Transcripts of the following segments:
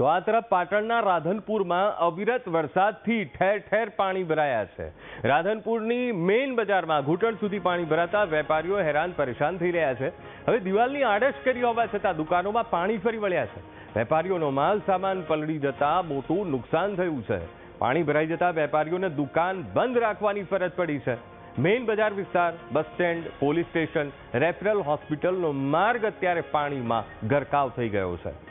તો આ તરફ પાટણના રાધનપુરમાં અવિરત વરસાદથી ઠેર ઠેર પાણી ભરાયા છે. રાધનપુરની મેઇન બજારમાં ઘૂંટણ સુધી પાણી ભરાતા વેપારીઓ હેરાન પરેશાન થઈ રહ્યા છે. હવે દિવાલની આડશ કરી હોવા છતાં દુકાનોમાં પાણી ફરી વળ્યા છે. વેપારીઓનો માલ સામાન પલળી જતા મોટું નુકસાન થયું છે. પાણી ભરાઈ જતા વેપારીઓને દુકાન બંધ રાખવાની ફરજ પડી છે. મેઇન બજાર વિસ્તાર, bus stand, police station, referral હોસ્પિટલનો માર્ગ અત્યારે પાણીમાં ગરકાવ થઈ ગયો છે.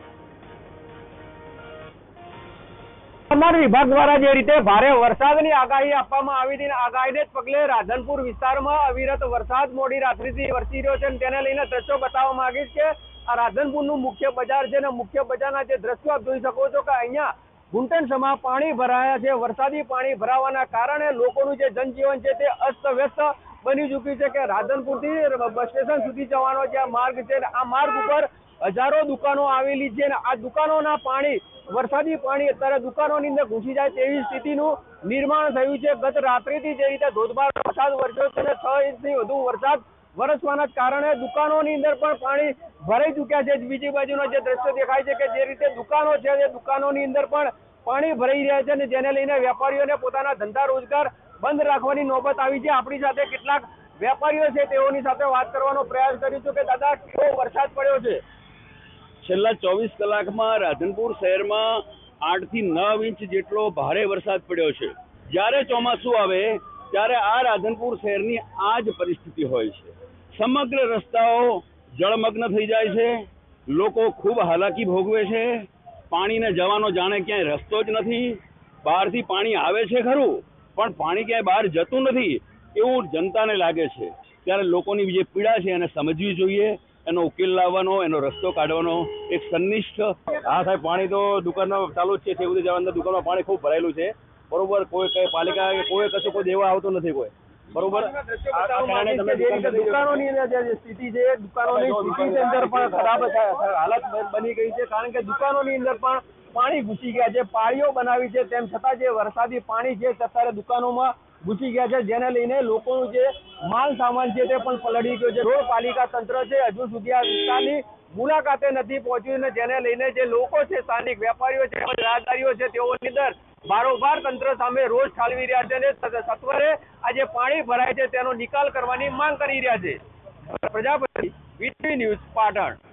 હવામાન વિભાગ દ્વારા જે રીતે ભારે વરસાદની આગાહી આપવામાં આવી હતી આગાહીને જ પગલે રાધનપુર વિસ્તારમાં અવિરત વરસાદ મોડી રાત્રિથી વરસી રહ્યો છે તેને લઈને દ્રશ્યો બતાવવા માંગીશ કે આ રાધનપુરનું મુખ્ય બજાર છે અને મુખ્ય બજારના જે દ્રશ્યો આપ જોઈ શકો છો કે અહીંયા ઘૂંટણસમાં પાણી ભરાયા છે. વરસાદી પાણી ભરાવાના કારણે લોકોનું જે જનજીવન છે તે અસ્તવ્યસ્ત બની ચૂક્યું છે કે રાધનપુરથી બસ સ્ટેશન સુધી જવાનો જે માર્ગ છે આ માર્ગ ઉપર હજારો દુકાનો આવેલી છે આ દુકાનોના પાણી, વરસાદી પાણી અત્યારે દુકાનોની અંદર ઘૂસી જાય તેવી સ્થિતિનું નિર્માણ થયું છે. ગત રાત્રિથી જે રીતે ધોધમાર વરસાદ વરસ્યો છે અને છ ઇંચથી વધુ વરસાદ વરસવાના કારણે દુકાનોની અંદર પણ પાણી ભરાઈ ચૂક્યા છે. બીજી બાજુનો જે દ્રશ્ય દેખાય છે કે જે રીતે દુકાનો છે તે દુકાનોની અંદર પણ પાણી ભરાઈ રહ્યા છે અને જેને લઈને વેપારીઓને પોતાના ધંધા રોજગાર બંધ રાખવાની નોબત આવી છે. આપણી સાથે કેટલાક વેપારીઓ છે, તેઓની સાથે વાત કરવાનો પ્રયાસ કરીશું કે દાદા, કેવો વરસાદ પડ્યો છે? છેલ્લા ચોવીસ કલાકમાં રાધનપુર શહેરમાં આઠથી નવ ઇંચ જેટલો ભારે વરસાદ પડ્યો છે. જ્યારે ચોમાસું આવે, ત્યારે આ રાધનપુર શહેરની આ જ પરિસ્થિતિ હોય છે. સમગ્ર રસ્તાઓ જળમગ્ન થઈ જાય છે. લોકો ખૂબ હાલાકી ભોગવે છે. પાણીને જવાનો જાણે ક્યાંય રસ્તો જ નથી. બહારથી પાણી આવે છે ખરું, પણ પાણી ક્યાંય બહાર જતું નથી એવું જનતાને લાગે છે. ત્યારે લોકોની જે પીડા છે એને સમજવી જોઈએ. એનો ઉકેલ લાવવાનો એનો રસ્તો કાઢવાનો એક સંનિષ્ઠ. હા સાહેબ પાણી તો દુકાનમાં ચાલુ જ છે તે બધી જવાના દુકાનમાં પાણી ખૂબ ભરાયેલું છે. બરોબર કોઈ કઈ પાલિકા કે કોઈ કશું કોઈ દેવા આવતો નથી કોઈ. બરોબર? આ- આ કારણે તમે જે રીતે દુકાન દુકાનોની અંદર જે સ્થિતિ છે દુકાનોની સ્થિતિ અંદર પણ ખરાબ હાલત બની ગઈ છે કારણ કે દુકાનોની અંદર પણ પાણી ઘૂસી ગયા છે પાળીઓ બનાવી છે તેમ છતાં જે વરસાદી પાણી છે અત્યારે દુકાનોમાં ઘૂસી ગયા છે, જેને લઈને લોકોનું જે માલ સામાન છે તે પણ પલળી ગયો છે. રોડ પાલિકા તંત્ર છે, હજુ સુધી આ વિસ્તારની મુલાકાતે નથી પહોંચ્યું અને જેને લઈને જે લોકો છે, સ્થાનિક વેપારીઓ છે, તેમજ રાહદારીઓ છે, તેઓની અંદર બારોબાર તંત્ર સામે રોષ ઠાલવી રહ્યા છે અને સત્વરે આ જે પાણી ભરાય છે, તેનો નિકાલ કરવાની માંગ કરી રહ્યા છે. Prajapati VTV news Patan.